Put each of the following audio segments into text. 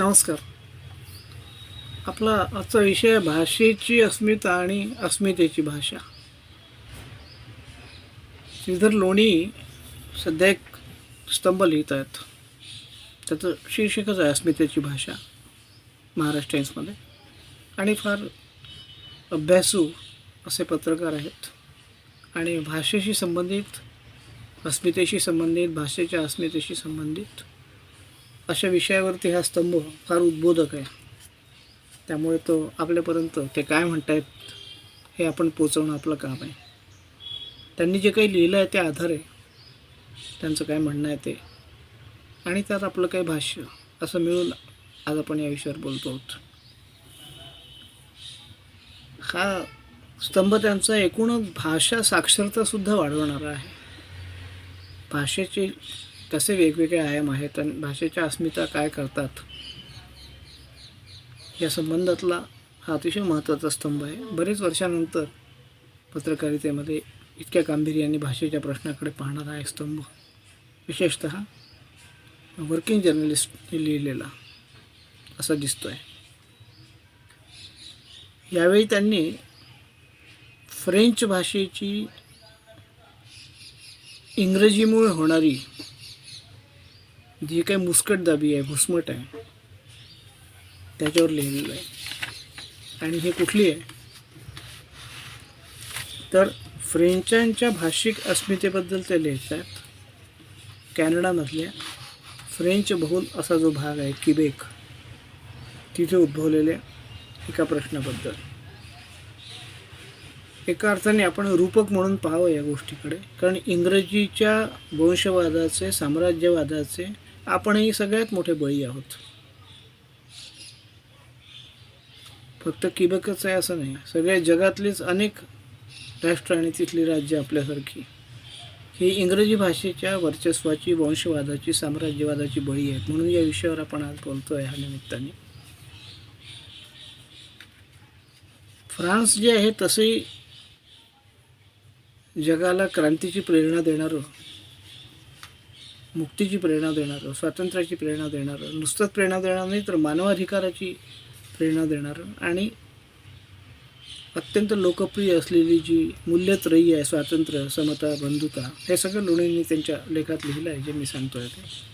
नमस्कार. आपला आजचा विषय आहे भाषेची अस्मिता आणि अस्मितेची भाषा. श्रीधर लोणी सध्या एक स्तंभ लिहित आहेत त्याचं शीर्षकच आहे अस्मितेची भाषा महाराष्ट्राईन्समध्ये आणि फार अभ्यासू असे पत्रकार आहेत. आणि भाषेशी संबंधित अस्मितेशी संबंधित भाषेच्या अस्मितेशी संबंधित अशा विषयावरती हा स्तंभ फार उद्बोधक आहे. त्यामुळे तो आपल्यापर्यंत ते काय म्हणतायत हे आपण पोचवणं आपलं काम आहे. त्यांनी जे काही लिहिलं आहे त्या आधारे त्यांचं काय म्हणणं आहे ते आणि त्यात आपलं काही भाष्य असं मिळून आज आपण या विषयावर बोलतो आहोत. हा स्तंभ त्यांचा एकूणच भाषा साक्षरतासुद्धा वाढवणारा आहे. भाषेचे कसे वेगवेगळे आयाम आहेत आणि भाषेच्या अस्मिता काय करतात? या संबंधातला हा अतिशय महत्त्वाचा स्तंभ आहे. बरेच वर्षानंतर पत्रकारितेमध्ये इतक्या गांभीर्याने भाषेच्या प्रश्नाकडे पाहणारा एक स्तंभ. विशेषत वर्किंग जर्नलिस्टने लिहिलेला असा दिसतो आहे यावेळी त्यांनी फ्रेंच भाषेची इंग्रजीमुळे होणारी जी काही मुस्कटदाबी आहे घुसमट आहे त्याच्यावर लिहिलेलं आहे. आणि हे कुठली आहे? तर फ्रेंचांच्या भाषिक अस्मितेबद्दल ते लिहित आहेत कॅनडामधल्या फ्रेंच बहुल असा जो भाग आहे किबेक तिथे उद्भवलेल्या एका प्रश्नाबद्दल. एका अर्थाने आपण रूपक म्हणून पाहावं या गोष्टीकडे. कारण इंग्रजीच्या वंशवादाचे साम्राज्यवादाचे आपणही सगळ्यात मोठे बळी आहोत. फक्त किबेकच आहे असं नाही. सगळ्या जगातलीच अनेक राष्ट्र आणि तिथली राज्य आपल्यासारखी. ही इंग्रजी भाषेच्या वर्चस्वाची वंशवादाची साम्राज्यवादाची बळी आहेत. म्हणून या विषयावर आपण आज बोलतो आहे ह्या निमित्ताने. फ्रान्स जे आहे तसंही जगाला क्रांतीची प्रेरणा देणारं मुक्तीची प्रेरणा देणारं स्वातंत्र्याची प्रेरणा देणारं नुसतंच प्रेरणा देणार नाही तर मानवाधिकाराची प्रेरणा देणारं. आणि अत्यंत लोकप्रिय असलेली जी मूल्यत्रयी आहे स्वातंत्र्य समता बंधुता हे सगळं लोणींनी त्यांच्या लेखात लिहिलं आहे जे मी सांगतोय ते.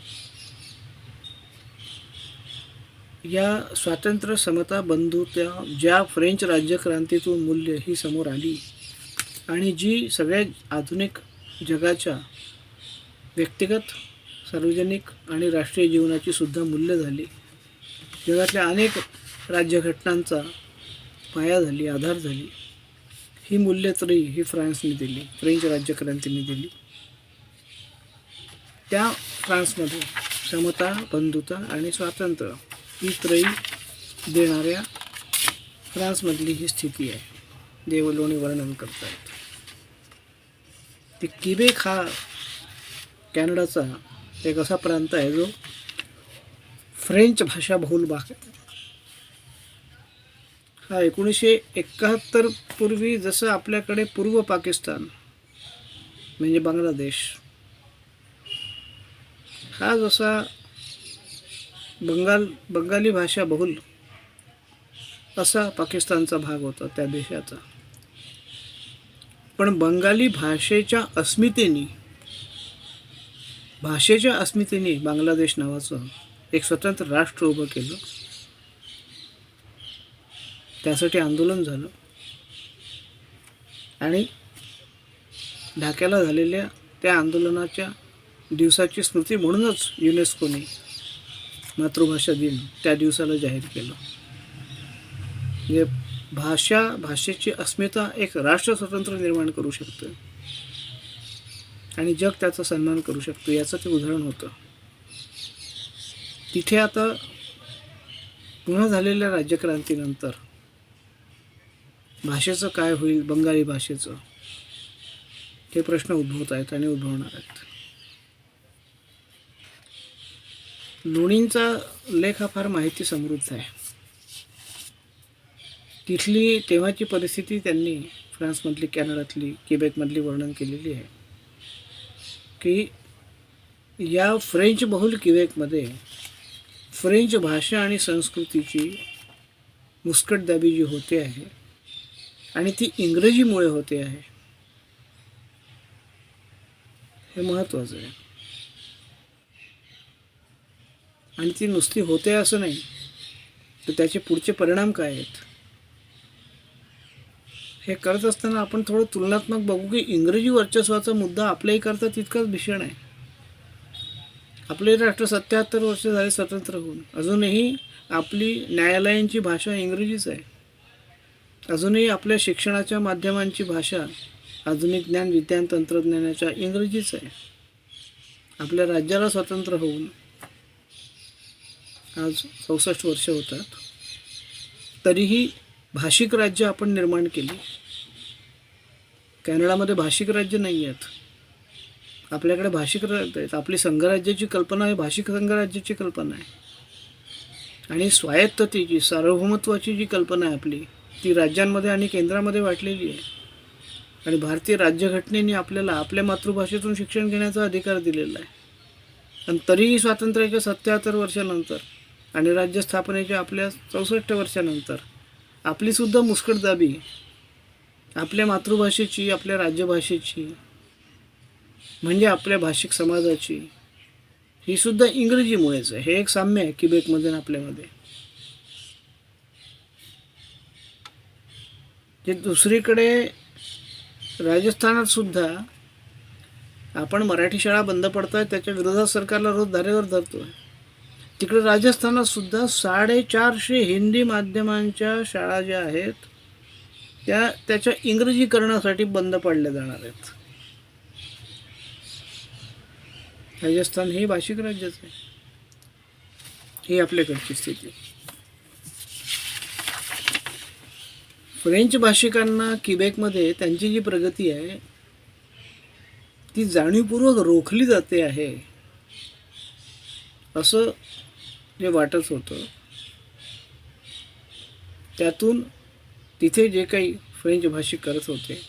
या स्वातंत्र्य समता बंधुत्या ज्या फ्रेंच राज्यक्रांतीतून मूल्य ही समोर आली आणि जी सगळ्या आधुनिक जगाच्या व्यक्तिगत सार्वजनिक आणि राष्ट्रीय जीवनाची सुद्धा मूल्य झाली. जगातल्या अनेक राज्यघटनांचा पाया झाली आधार झाली. ही मूल्य तरी ही फ्रान्सने दिली फ्रेंच राज्यक्रांतीने दिली. त्या फ्रान्समध्ये समता बंधुता आणि स्वातंत्र्य ही त्रयी देणाऱ्या फ्रान्समधली ही स्थिती आहे. देवलोणी वर्णन करतात ते किबेक हा कॅनडाचा एक असा प्रांत आहे जो फ्रेंच भाषा बहुल भाग आहे. हा एकोणीसशे एकाहत्तर पूर्वी जसं आपल्याकडे पूर्व पाकिस्तान म्हणजे बांगलादेश हा जसा बंगाल बंगाली भाषा बहुल असा पाकिस्तानचा भाग होता त्या देशाचा. पण बंगाली भाषेच्या अस्मितेने भाषेच्या अस्मितेने बांगलादेश नावाचं एक स्वतंत्र राष्ट्र उभं केलं. त्यासाठी आंदोलन झालं. आणि ढाक्याला झालेल्या त्या आंदोलनाच्या दिवसाची स्मृती म्हणूनच युनेस्कोने मातृभाषा दिन त्या दिवसाला जाहीर केलं. म्हणजे भाषा भाषेची अस्मिता एक राष्ट्र स्वतंत्र निर्माण करू शकतं. आणि जग त्याचा सन्मान करू शकतो याचं ते उदाहरण होतं. तिथे आता पुन्हा झालेल्या राज्यक्रांतीनंतर भाषेचं काय होईल बंगाली भाषेचं हे प्रश्न उद्भवत आहेत आणि उद्भवणार आहेत. लोणींचा लेख हा फार माहिती समृद्ध आहे. तिथली तेव्हाची परिस्थिती त्यांनी फ्रान्समधली कॅनडातली किबेकमधली वर्णन केलेली आहे. की या फ्रेंच बहुल किवेकमध्ये फ्रेंच भाषा आणि संस्कृतीची मुस्कटदाबी जी होते आहे आणि ती इंग्रजीमुळे होते आहे हे महत्त्वाचं आहे. आणि ती नुसती होते असं नाही तर त्याचे पुढचे परिणाम काय आहेत? हे करत असताना आपण थोडं तुलनात्मक बघू की इंग्रजी वर्चस्वाचा मुद्दा आपल्याही करता तितकाच भीषण आहे. आपले राष्ट्र सत्याहत्तर वर्ष झाले स्वतंत्र होऊन. अजूनही आपली न्यायालयांची भाषा इंग्रजीच आहे. अजूनही आपल्या शिक्षणाच्या माध्यमांची भाषा आधुनिक ज्ञान विज्ञान तंत्रज्ञानाच्या इंग्रजीच आहे. आपल्या राज्याला स्वतंत्र होऊन आज चौसष्ट वर्ष होतात. तरीही भाषिक राज्य आपण निर्माण केली. कॅनडामध्ये भाषिक राज्य नाही आहेत. आपल्याकडे भाषिक राज्य आहेत आपली संघराज्याची कल्पना आहे भाषिक संघराज्याची कल्पना आहे. आणि स्वायत्ततेची सार्वभौमत्वाची जी कल्पना आहे आपली ती राज्यांमध्ये आणि केंद्रामध्ये वाटलेली आहे. आणि भारतीय राज्यघटनेने आपल्याला आपल्या मातृभाषेतून शिक्षण घेण्याचा अधिकार दिलेला आहे. आणि तरीही स्वातंत्र्याच्या सत्याहत्तर वर्षानंतर आणि राज्य स्थापनेच्या आपल्या चौसष्ट वर्षानंतर आपलीसुद्धा मुस्कटदाबी आपल्या मातृभाषेची आपल्या राज्यभाषेची म्हणजे आपल्या भाषिक समाजाची ही सुद्धा इंग्रजीमुळेच आहे. हे एक साम्य आहे किबेकमध्ये आणि आपल्यामध्ये. जे दुसरीकडे राजस्थानात सुद्धा आपण मराठी शाळा बंद पडतोय त्याच्या विरोधात सरकारला रोज धारेवर धरतोय. तिकडे राजस्थानात सुद्धा साडेचारशे हिंदी माध्यमांच्या शाळा ज्या आहेत त्या त्याच्या इंग्रजीकरणासाठी बंद पाडल्या जाणार आहेत. राजस्थान हे भाषिक राज्यच आहे. ही आपल्याकडची स्थिती. फ्रेंच भाषिकांना किबेकमध्ये त्यांची जी प्रगती आहे ती जाणीवपूर्वक रोखली जाते आहे. असं जे वाटत होतं त्यातून तिथे जे काही फ्रेंच भाषिक करत होते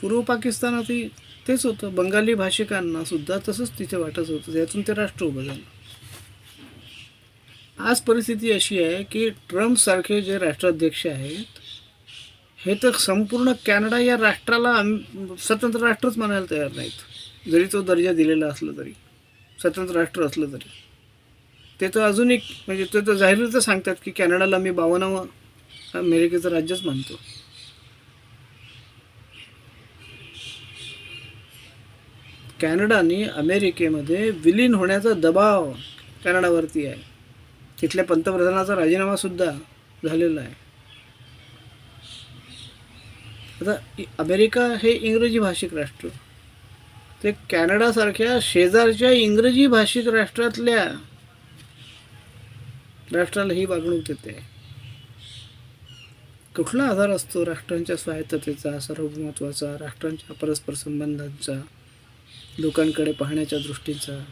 पूर्व पाकिस्तानातही तेच होतं. बंगाली भाषिकांना सुद्धा तसंच तिथे वाटत होतं. त्यातून ते राष्ट्र उभं झालं. आज परिस्थिती अशी आहे की ट्रम्पसारखे जे राष्ट्राध्यक्ष आहेत हे तर संपूर्ण कॅनडा या राष्ट्राला स्वतंत्र राष्ट्रच मानायला तयार नाहीत. जरी तो दर्जा दिलेला असला तरी स्वतंत्र राष्ट्र असलं तरी. ते तर अजून एक म्हणजे ते तर जाहीरच सांगतात की कॅनडाला मी बावन्नावं अमेरिकेचं राज्यच मानतो. कॅनडाने अमेरिकेमध्ये विलीन होण्याचा दबाव कॅनडावरती आहे. तिथल्या पंतप्रधानाचा राजीनामा सुद्धा झालेला आहे. आता अमेरिका हे इंग्रजी भाषिक राष्ट्र. ते कॅनडासारख्या शेजारच्या इंग्रजी भाषिक राष्ट्रातल्या राष्ट्राला ही वागणूक देते. कुठला आधार असतो राष्ट्रांच्या स्वायत्ततेचा सार्वभौमत्वाचा राष्ट्रांच्या परस्पर संबंधांचा लोकांकडे पाहण्याच्या दृष्टीचा?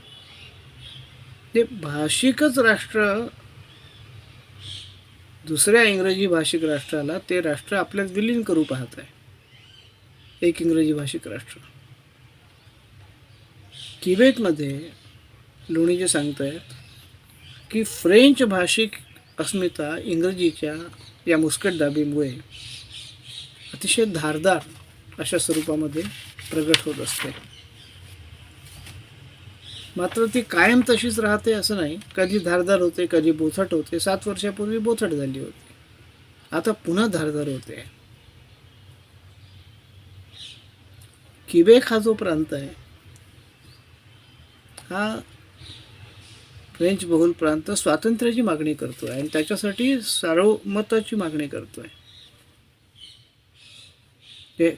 ते भाषिकच राष्ट्र दुसऱ्या इंग्रजी भाषिक राष्ट्राला ते राष्ट्र आपल्यात विलीन करू पाहत आहे. एक इंग्रजी भाषिक राष्ट्र. किबेकमध्ये लोणी जे सांगतायत की फ्रेंच भाषिक अस्मिता इंग्रजीच्या या मुस्कटदाबीमुळे अतिशय धारदार अशा स्वरूपामध्ये प्रगट होत असते. मात्र ती कायम तशीच राहते असं नाही. कधी धारदार होते कधी बोथट होते. सात वर्षापूर्वी बोथट झाली होती. आता पुन्हा धारदार होते. किबेक हा जो प्रांत आहे हा फ्रेंच बहुल प्रांत स्वातंत्र्याची मागणी करतोय आणि त्याच्यासाठी सार्वमताची मागणी करतोय. ते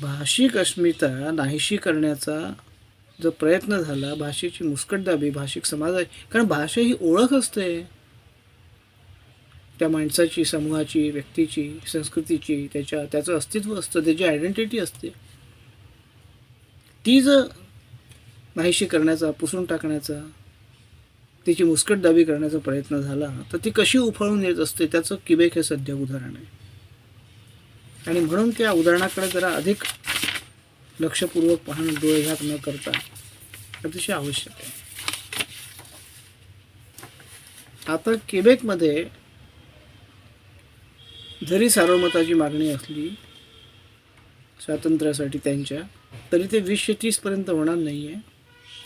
भाषिक अस्मिता नाहीशी करण्याचा जो प्रयत्न झाला भाषेची मुस्कटदाबी भाषिक समाजाची कारण भाषा ही ओळख असते. त्या माणसाची समूहाची व्यक्तीची संस्कृतीची त्याच्या त्याचं अस्तित्व असतं त्याची आयडेंटिटी असते. ती जर नाहीशी करण्याचा पुसून टाकण्याचा तिची मुस्कटदाबी करण्याचा प्रयत्न झाला तर ती कशी उफाळून येत असते त्याचं किबेक हे सध्या उदाहरण आहे. आणि म्हणून त्या उदाहरणाकडे जरा अधिक लक्षपूर्वक पाहणं डोळे झाक न करता अतिशय आवश्यक आहे. आता केबेकमध्ये जरी सार्वमताची मागणी असली स्वातंत्र्यासाठी त्यांच्या तरी ते वीसशे तीसपर्यंत होणार नाही आहे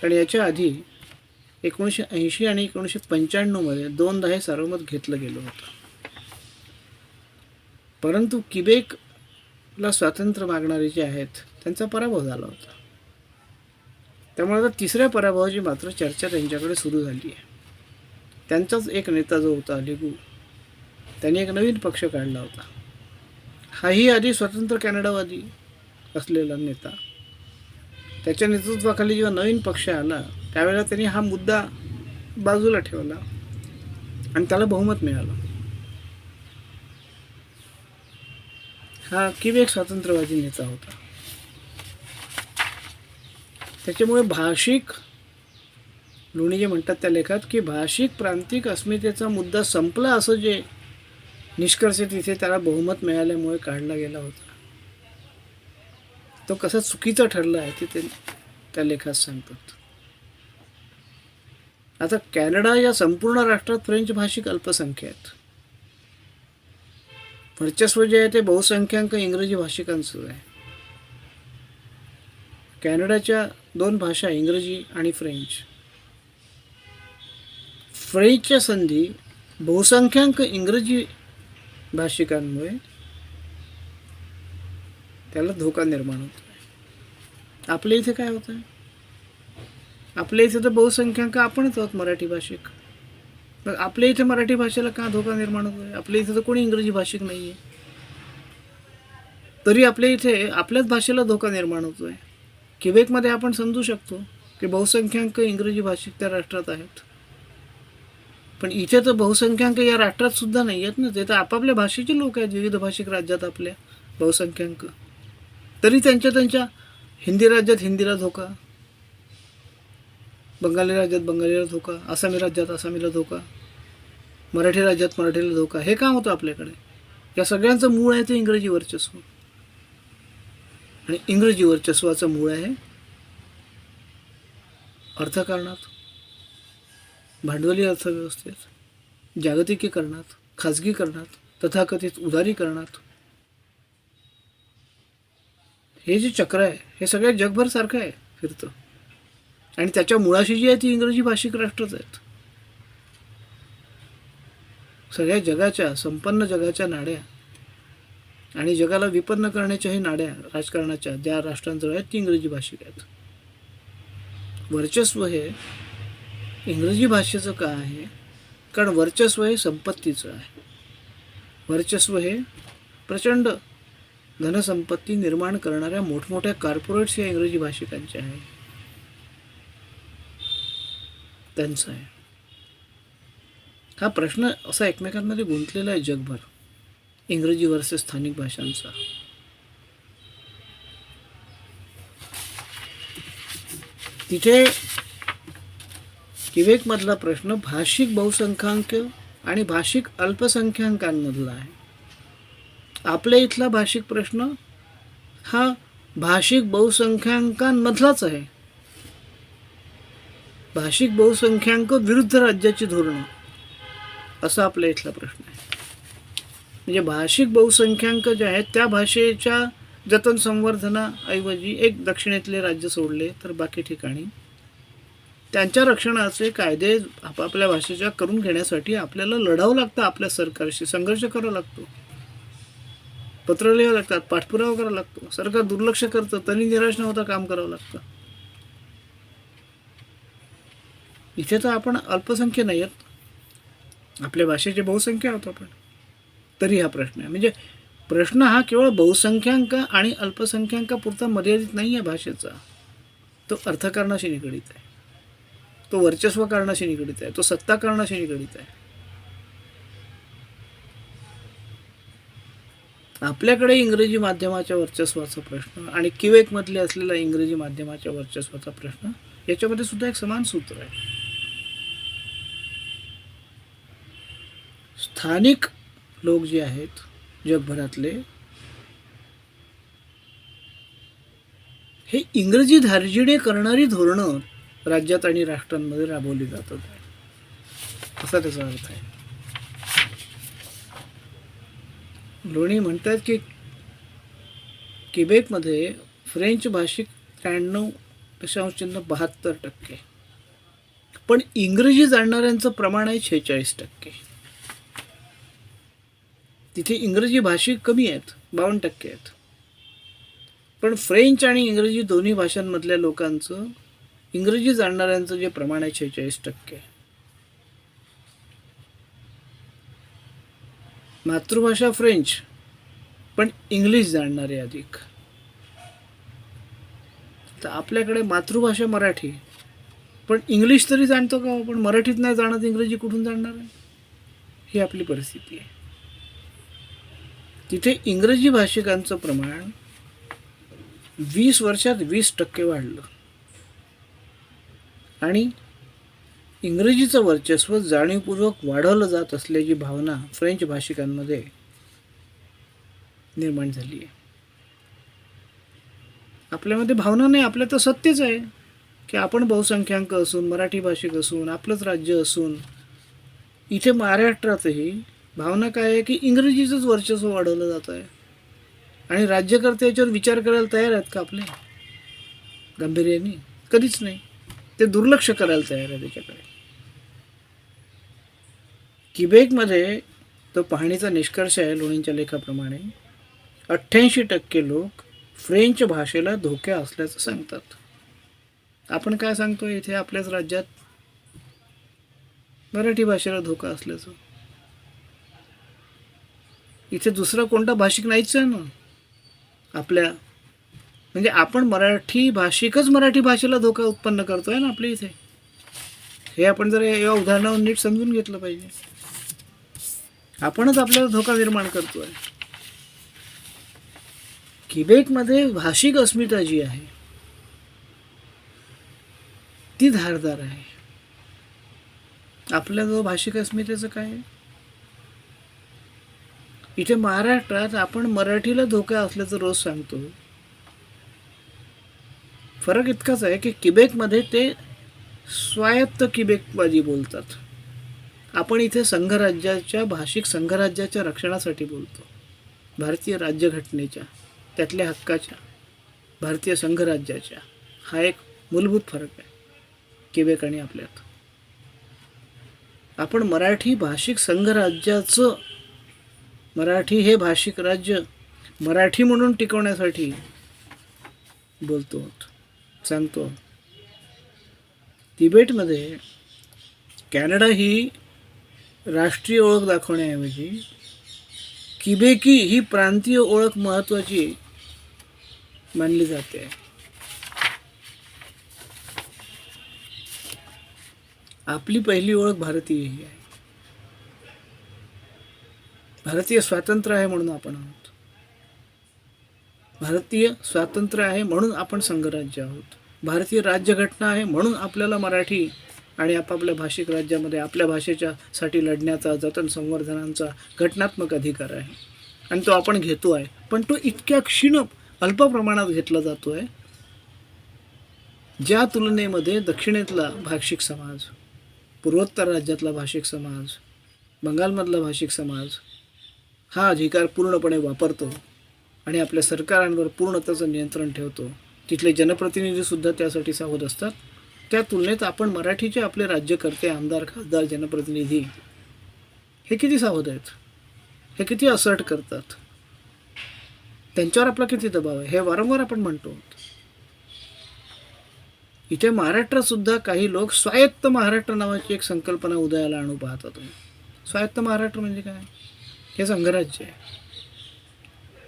कारण याच्या आधी एकोणीसशे ऐंशी आणि एकोणीसशे पंच्याण्णवमध्ये दोनदा हे सार्वमत घेतलं गेलं होतं. परंतु किबेकला स्वातंत्र्य मागणारे जे आहेत त्यांचा पराभव झाला होता. त्यामुळे आता तिसऱ्या पराभवाची मात्र चर्चा त्यांच्याकडे सुरू झाली आहे. त्यांचाच एक नेता जो होता लिगू त्यांनी एक नवीन पक्ष काढला होता. हाही आधी स्वतंत्र कॅनडावादी असलेला नेता. त्याच्या नेतृत्वाखाली जेव्हा नवीन पक्ष आला त्यावेळेला त्यांनी हा मुद्दा बाजूला ठेवला आणि त्याला बहुमत मिळालं. हा किवेक स्वातंत्र्यवादी नेता होता. त्याच्यामुळे भाषिक लोणी जे म्हणतात त्या लेखात की भाषिक प्रांतिक अस्मितेचा मुद्दा संपला असं जे निष्कर्ष तिथे त्याला बहुमत मिळाल्यामुळे काढला गेला होता. तो कसा चुकीचा ठरला आहे ते ते त्या लेखात सांगतात. आता कॅनडा या संपूर्ण राष्ट्रात फ्रेंच भाषिक अल्पसंख्या आहेत वर्चस्व जे आहे ते बहुसंख्याक इंग्रजी भाषिकांचं आहे. कॅनडाच्या दोन भाषा इंग्रजी आणि फ्रेंच. फ्रेंचच्या संधी बहुसंख्याक इंग्रजी भाषिकांमुळे त्याला धोका निर्माण होतो आपल्या इथे काय होतं आपल्या इथे तर बहुसंख्याक आपणच आहोत मराठी भाषिक. मग आपल्या इथे मराठी भाषेला का धोका निर्माण होतोय? आहे आपल्या इथे तर कोणी इंग्रजी भाषिक नाही आहे तरी आपल्या इथे आपल्याच भाषेला धोका निर्माण होतो आहे किबेकमध्ये आपण समजू शकतो की बहुसंख्याक इंग्रजी भाषिक त्या राष्ट्रात आहेत. पण इथे तर बहुसंख्याक या राष्ट्रात सुद्धा नाही आहेत ना. ते तर आपापल्या भाषेचे लोक आहेत विविध भाषिक राज्यात आपल्या बहुसंख्याक. तरी त्यांच्या त्यांच्या हिंदी राज्यात हिंदीला धोका बंगाली राज्यात बंगालीला धोका आसामी राज्यात आसामीला धोका मराठी राज्यात मराठीला धोका हे काम होतं आपल्याकडे. या सगळ्यांचं मूळ आहे ते इंग्रजी वर्चस्व. आणि इंग्रजी वर्चस्वाचं मूळ आहे अर्थकारणात भांडवली अर्थव्यवस्थेत जागतिकीकरणात खाजगीकरणात तथाकथित उदारीकरणात. हे जे चक्र आहे हे सगळ्या जगभर सारखं आहे फिरतं. आणि त्याच्या मुळाशी जी आहे ती इंग्रजी भाषिक राष्ट्रच आहेत. सगळ्या जगाच्या संपन्न जगाच्या नाड्या आणि जगाला विपन्न करण्याच्याही नाड्या राजकारणाच्या ज्या राष्ट्रांजवळ आहेत ती इंग्रजी भाषिक आहेत. वर्चस्व हे इंग्रजी भाषेचं का आहे? कारण वर्चस्व हे संपत्तीचं आहे. वर्चस्व हे प्रचंड धनसंपत्ती निर्माण करणाऱ्या मोठमोठ्या कॉर्पोरेट्स या इंग्रजी भाषिकांच्या आहे त्यांचं आहे. हा प्रश्न असा एकमेकांमध्ये गुंतलेला आहे जगभर. इंग्रजी वर्सेस स्थानिक भाषांचा. तिथे किवेकमधला प्रश्न भाषिक बहुसंख्याक आणि भाषिक अल्पसंख्याकांमधला आहे. आपल्या इथला भाषिक प्रश्न हा भाषिक बहुसंख्याकांमधलाच आहे. भाषिक बहुसंख्यांक विरुद्ध राज्याची धोरणं. असा आपल्या इथला प्रश्न आहे. म्हणजे भाषिक बहुसंख्यांक जे आहेत त्या भाषेच्या जतन संवर्धनाऐवजी एक दक्षिणेतले राज्य सोडले तर बाकी ठिकाणी. त्यांच्या रक्षणाचे कायदे आपापल्या भाषेच्या करून घेण्यासाठी आपल्याला लढावं लागतं आपल्या सरकारशी संघर्ष करावा लागतो. पत्र लिहावं लागतात पाठपुरावा करावा लागतो. सरकार दुर्लक्ष करतं तरी निराश न होता काम करावं लागतं. इथे तर आपण अल्पसंख्य नाही आहेत. आपल्या भाषेचे बहुसंख्य आहोत आपण. तरी हा प्रश्न आहे. म्हणजे प्रश्न हा केवळ बहुसंख्याक आणि अल्पसंख्याकापुरता मर्यादित नाही आहे भाषेचा. तो अर्थकारणाशी निगडीत आहे. तो वर्चस्व कारणाशी निगडीत आहे. तो सत्ता कारणाशी निगडीत आहे. आपल्याकडे इंग्रजी माध्यमाच्या वर्चस्वाचा प्रश्न आणि क्युएकमधले असलेला इंग्रजी माध्यमाच्या वर्चस्वाचा प्रश्न याच्यामध्ये सुद्धा एक समान सूत्र आहे. स्थानिक लोक जे आहेत जगभरातले हे इंग्रजी धार्जिणे करणारी धोरणं राज्यात आणि राष्ट्रांमध्ये राबवली जातात. असा त्याचा अर्थ आहे. लोणी म्हणतात की किबेकमध्ये फ्रेंच भाषिक त्र्याण्णव दशांश चिन्ह बहात्तर टक्के पण इंग्रजी जाणणाऱ्यांचं प्रमाण आहे छेचाळीस टक्के. तिथे इंग्रजी भाषिक कमी आहेत बावन्न टक्के आहेत. पण फ्रेंच आणि इंग्रजी दोन्ही भाषांमधल्या लोकांचं इंग्रजी जाणणाऱ्यांचं जे प्रमाण आहे छेचाळीस टक्के. मातृभाषा फ्रेंच पण इंग्लिश जाणणारे अधिक. तर आपल्याकडे मातृभाषा मराठी पण इंग्लिश तरी जाणतो का हो? पण मराठीत नाही जाणत इंग्रजी कुठून जाणणार आहे? ही आपली परिस्थिती आहे. तिथे इंग्रजी भाषिकांचं प्रमाण वीस वर्षात वीस टक्के वाढलं. आणि इंग्रजीचं वर्चस्व जाणीवपूर्वक वाढवलं जात असल्याची भावना फ्रेंच भाषिकांमध्ये निर्माण झाली आहे. आपल्यामध्ये भावना नाही आपल्या तर सत्यच आहे की आपण बहुसंख्याक असून मराठी भाषिक असून आपलंच राज्य असून इथे महाराष्ट्रातही भावना काय आहे की इंग्रजीचंच वर्चस्व वाढवलं जात आहे. आणि राज्यकर्ते याच्यावर विचार करायला तयार आहेत का आपले? गांभीर्याने? कधीच नाही. ते दुर्लक्ष करायला तयार आहे त्याच्याकडे किबेकमध्ये तो पाहणीचा निष्कर्ष आहे लोणींच्या लेखाप्रमाणे. अठ्ठ्याऐंशी टक्के लोक फ्रेंच भाषेला धोक्या असल्याचं सांगतात. आपण काय सांगतो इथे आपल्याच राज्यात? मराठी भाषेला धोका असल्याचं. इथे दुसरा कोणता भाषिक नाहीच आहे ना. आपल्या म्हणजे आपण मराठी भाषिकच मराठी भाषेला धोका उत्पन्न करतोय ना आपल्या इथे. हे आपण जर या उदाहरणावर नीट समजून घेतलं पाहिजे. आपणच आपल्याला धोका निर्माण करतोय. किबेकमध्ये भाषिक अस्मिता जी आहे. ती धारदार आहे. आपल्या जो भाषिक अस्मितेचं काय आहे? इथे महाराष्ट्रात आपण मराठीला धोका असल्याचं रोज सांगतो. फरक इतकाच आहे की किबेकमध्ये ते स्वायत्त किबेकवादी बोलतात. आपण इथे संघराज्याच्या भाषिक संघराज्याच्या रक्षणासाठी बोलतो. भारतीय राज्यघटनेच्या त्यातल्या हक्काच्या भारतीय संघराज्याच्या. हा एक मूलभूत फरक आहे किबेक आणि आपल्यात. आपण मराठी भाषिक संघराज्याचं मराठी हे भाषिक राज्य मराठी म्हणून टिकवण्यासाठी बोलतो सांगतो. तिबेटमध्ये कॅनडा ही राष्ट्रीय ओळख दाखवण्याऐवजी किबेकी ही प्रांतीय ओळख महत्त्वाची मानली जाते. आपली पहिली ओळख भारतीय ही आहे. भारतीय स्वातंत्र्य आहे म्हणून आपण आहोत. भारतीय स्वातंत्र्य आहे म्हणून आपण संघराज्य आहोत. भारतीय राज्यघटना आहे म्हणून आपल्याला मराठी आणि आपापल्या भाषिक राज्यामध्ये आपल्या भाषेच्या साठी लढण्याचा जतन संवर्धनांचा घटनात्मक अधिकार आहे. आणि तो आपण घेतो आहे पण तो इतक्या क्षीण अल्प प्रमाणात घेतला जातो आहे ज्या तुलनेमध्ये दक्षिणेतला भाषिक समाज पूर्वोत्तर राज्यातला भाषिक समाज बंगालमधला भाषिक समाज हा अधिकार पूर्णपणे वापरतो आणि आपल्या सरकारांवर पूर्ण त्याचं नियंत्रण ठेवतो. तिथले जनप्रतिनिधीसुद्धा त्यासाठी सावध असतात. त्या तुलनेत आपण मराठीचे आपले राज्यकर्ते आमदार खासदार जनप्रतिनिधी हे किती सावध आहेत? हे किती असर्ट करतात? त्यांच्यावर आपला किती दबाव आहे? हे वारंवार आपण म्हणतो. इथे महाराष्ट्रातसुद्धा काही लोक स्वायत्त महाराष्ट्र नावाची एक संकल्पना उदयाला आणू पाहतात स्वायत्त महाराष्ट्र म्हणजे काय? हे संघराज्य आहे.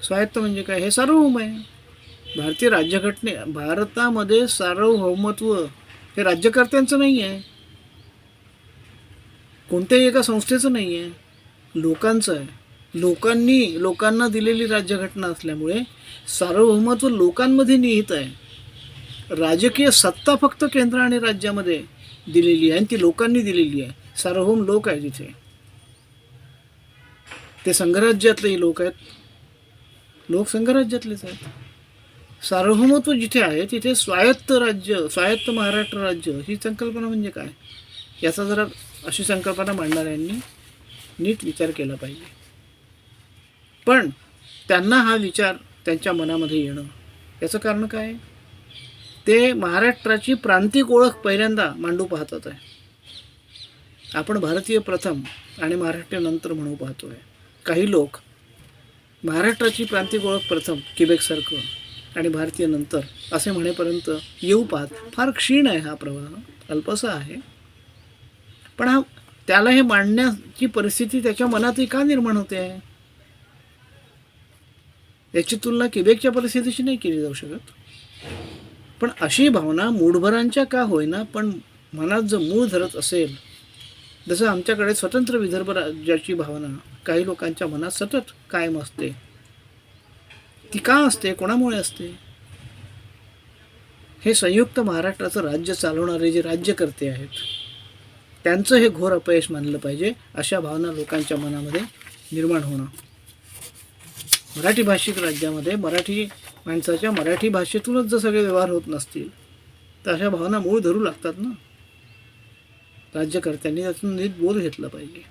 स्वायत्त म्हणजे काय? हे सार्वभौम आहे. भारतीय राज्यघटने भारतामध्ये सार्वभौमत्व हे राज्यकर्त्यांचं नाही आहे. कोणत्याही एका संस्थेचं नाही आहे. लोकांचं आहे. लोकांनी लोकांना दिलेली राज्यघटना असल्यामुळे सार्वभौमत्व लोकांमध्ये निहित आहे. राजकीय सत्ता फक्त केंद्र आणि राज्यामध्ये दिलेली आहे आणि ती लोकांनी दिलेली आहे. सार्वभौम लोक आहे तिथे. ते संघराज्यातलेही लोक आहेत. लोक संघराज्यातलेच आहेत. सार्वभौमत्व जिथे आहे तिथे स्वायत्त राज्य स्वायत्त महाराष्ट्र राज्य ही संकल्पना म्हणजे काय? याचा जरा अशी संकल्पना मांडणाऱ्यांनी नीट विचार केला पाहिजे. पण त्यांना हा विचार त्यांच्या मनामध्ये येणं याचं कारण काय? ते महाराष्ट्राची प्रांतिक ओळख पहिल्यांदा मांडू पाहतात आहे. आपण भारतीय प्रथम आणि महाराष्ट्र नंतर म्हणू आहे काही लोक महाराष्ट्राची प्रांतिक ओळख प्रथम किबेकसारखं आणि भारतीय नंतर असे म्हणेपर्यंत येऊ पाहत फार क्षीण आहे हा प्रवाह. अल्पसा आहे. पण हा त्याला हे मांडण्याची परिस्थिती त्याच्या मनातही का निर्माण होते? आहे याची तुलना किबेकच्या परिस्थितीशी नाही केली जाऊ शकत. पण अशी भावना मूढभरांच्या का होईना पण मनात जर मूळ धरत असेल जसं आमच्याकडे स्वतंत्र विदर्भ राज्याची भावना काही लोकांच्या मनात सतत कायम असते. ती का असते? कोणामुळे असते? हे संयुक्त महाराष्ट्राचं राज्य चालवणारे जे राज्यकर्ते आहेत त्यांचं हे घोर अपयश मानलं पाहिजे अशा भावना लोकांच्या मनामध्ये निर्माण होणं. मराठी भाषिक राज्यामध्ये मराठी माणसाच्या मराठी भाषेतूनच जर सगळे व्यवहार होत नसतील तर अशा भावना मूळ धरू लागतात ना? राज्यकर्त्यांनी त्यातून नीट बोध घेतला पाहिजे.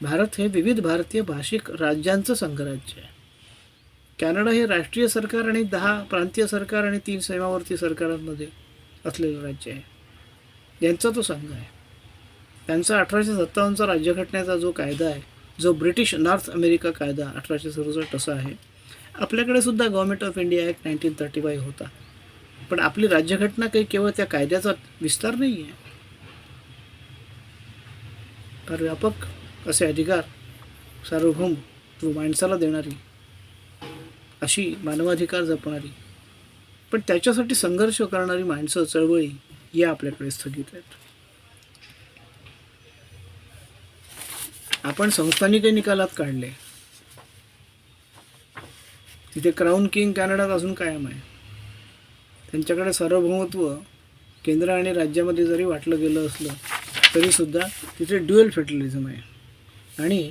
भारत हे विविध भारतीय भाषिक राज्यांचं संघराज्य आहे. कॅनडा हे राष्ट्रीय सरकार आणि दहा प्रांतीय सरकार आणि तीन सीमावर्ती सरकारांमध्ये असलेलं राज्य आहे. यांचा तो संघ आहे. त्यांचा अठराशे सत्तावन्नचा राज्यघटनेचा जो कायदा आहे जो ब्रिटिश नॉर्थ अमेरिका कायदा अठराशे सदुसष्ट असा आहे आपल्याकडे सुद्धा government of India act nineteen thirty five होता. पण आपली राज्यघटना काही केवळ त्या कायद्याचा विस्तार नाही आहे फार व्यापक असे अधिकार सार्वभौम व माणसाला देणारी अशी मानवाधिकार जपणारी पण त्याच्यासाठी संघर्ष करणारी माणसं चळवळी या आपल्याकडे स्थगित आहेत. आपण संस्थानिकही निकालात काढले. तिथे क्राऊन किंग कॅनडात अजून कायम आहे. त्यांच्याकडे सार्वभौमत्व केंद्र आणि राज्यामध्ये जरी वाटलं गेलं असलं तरीसुद्धा तिथे ड्युएल फेटरलिझम आहे. आणि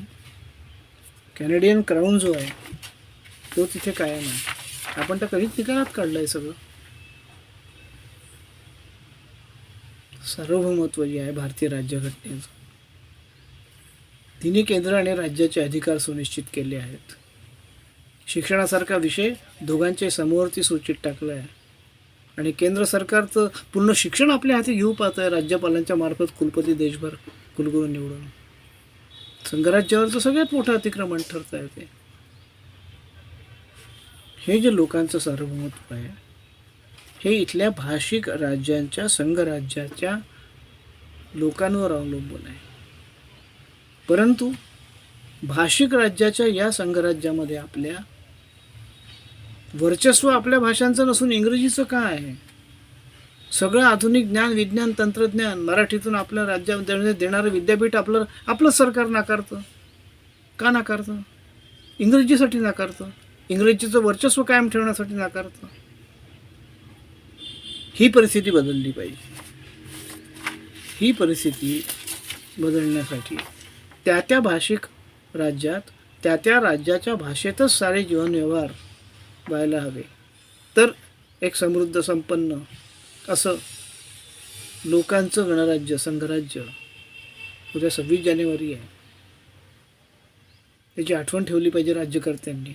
कॅनेडियन क्राऊन जो आहे तो तिथे कायम आहे. आपण तर कधीच निकालात काढलं आहे सगळं. सार्वभौमत्व जे आहे भारतीय राज्यघटनेचं. तिन्ही केंद्र आणि राज्याचे अधिकार सुनिश्चित केले आहेत. शिक्षणासारखा विषय दोघांचे समोरती सूचित टाकला आहे आणि केंद्र सरकारचं पूर्ण शिक्षण आपल्या हाती घेऊ पाहत आहे राज्यपालांच्या मार्फत कुलपती देशभर कुलगुरू निवडून. संघराज्यावरचं सगळ्यात मोठं अतिक्रमण ठरत आहे ते. हे जे लोकांचं सार्वभौमत्व आहे हे इथल्या भाषिक राज्यांच्या संघराज्याच्या लोकांवर अवलंबून आहे. परंतु भाषिक राज्याच्या या संघराज्यामध्ये आपल्या वर्चस्व आपल्या भाषांचं नसून इंग्रजीचं काय आहे? सगळं आधुनिक ज्ञान विज्ञान तंत्रज्ञान मराठीतून आपल्या राज्यामध्ये देणारं विद्यापीठ आपलं आपलं सरकार नाकारतं. का नाकारतं? इंग्रजीसाठी नाकारतं. इंग्रजीचं वर्चस्व कायम ठेवण्यासाठी नाकारतं. ही परिस्थिती बदलली पाहिजे. ही परिस्थिती बदलण्यासाठी त्या त्या भाषिक राज्यात त्या त्या राज्याच्या भाषेतच सारे जीवनव्यवहार व्हायला हवे. तर एक समृद्ध संपन्न असं लोकांचं गणराज्य संघराज्य उद्या सव्वीस जानेवारी आहे. त्याची आठवण ठेवली पाहिजे राज्यकर्त्यांनी.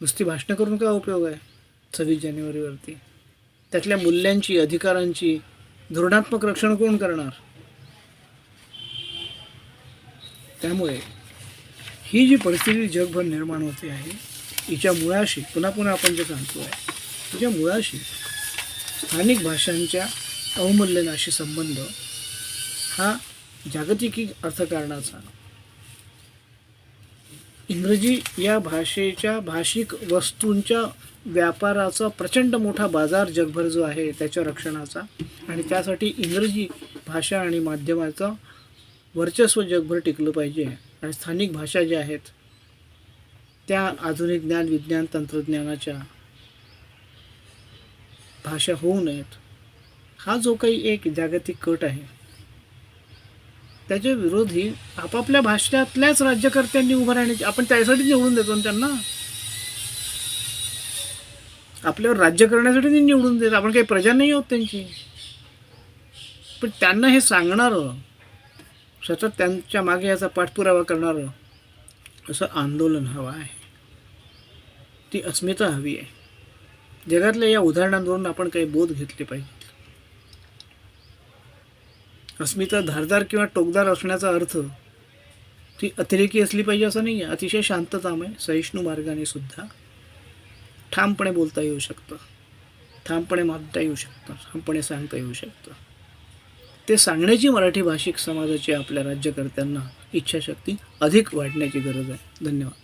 नुसती भाषणं करून काय उपयोग आहे सव्वीस जानेवारीवरती? त्यातल्या मूल्यांची अधिकारांची धोरणात्मक रक्षण कोण करणार? त्यामुळे ही जी परिस्थिती जगभर निर्माण होते आहे तिच्या मुळाशी पुन्हा पुन्हा आपण जे सांगतो आहे तिच्या मुळाशी स्थानिक भाषांच्या अवमूल्यनाशी संबंध हा जागतिकी अर्थकारणाचा. इंग्रजी या भाषेच्या भाषिक वस्तूंच्या व्यापाराचा प्रचंड मोठा बाजार जगभर जो आहे त्याच्या रक्षणाचा आणि त्यासाठी इंग्रजी भाषा आणि माध्यमाचं वर्चस्व जगभर टिकलं पाहिजे. आणि स्थानिक भाषा ज्या आहेत त्या आधुनिक ज्ञान विज्ञान तंत्रज्ञानाच्या भाषा होऊ नयेत. हा जो काही एक जागतिक कट आहे त्याच्या विरोधी आपापल्या भाषेतल्याच राज्यकर्त्यांनी उभं राहण्याची आपण त्यासाठी निवडून देतो त्यांना? आपल्यावर राज्य करण्यासाठी ते निवडून देत आपण काही प्रजा नाही आहोत त्यांची. पण त्यांना हे सांगणारं सतत त्यांच्या मागे याचा पाठपुरावा करणारं असं आंदोलन हवं आहे. ती अस्मिता हवी आहे. जगातल्या या उदाहरणांवरून आपण काही बोध घेतले पाहिजे. अस्मिता धारदार किंवा टोकदार असण्याचा अर्थ ती अतिरेकी असली पाहिजे असं नाही आहे अतिशय शांततामय सहिष्णू मार्गाने सुद्धा ठामपणे बोलता येऊ शकतं. ठामपणे मागता येऊ शकतं. ठामपणे सांगता येऊ शकतं. ते सांगण्याची मराठी भाषिक समाजाची आपल्या राज्यकर्त्यांना इच्छाशक्ती अधिक वाढण्याची गरज आहे. धन्यवाद.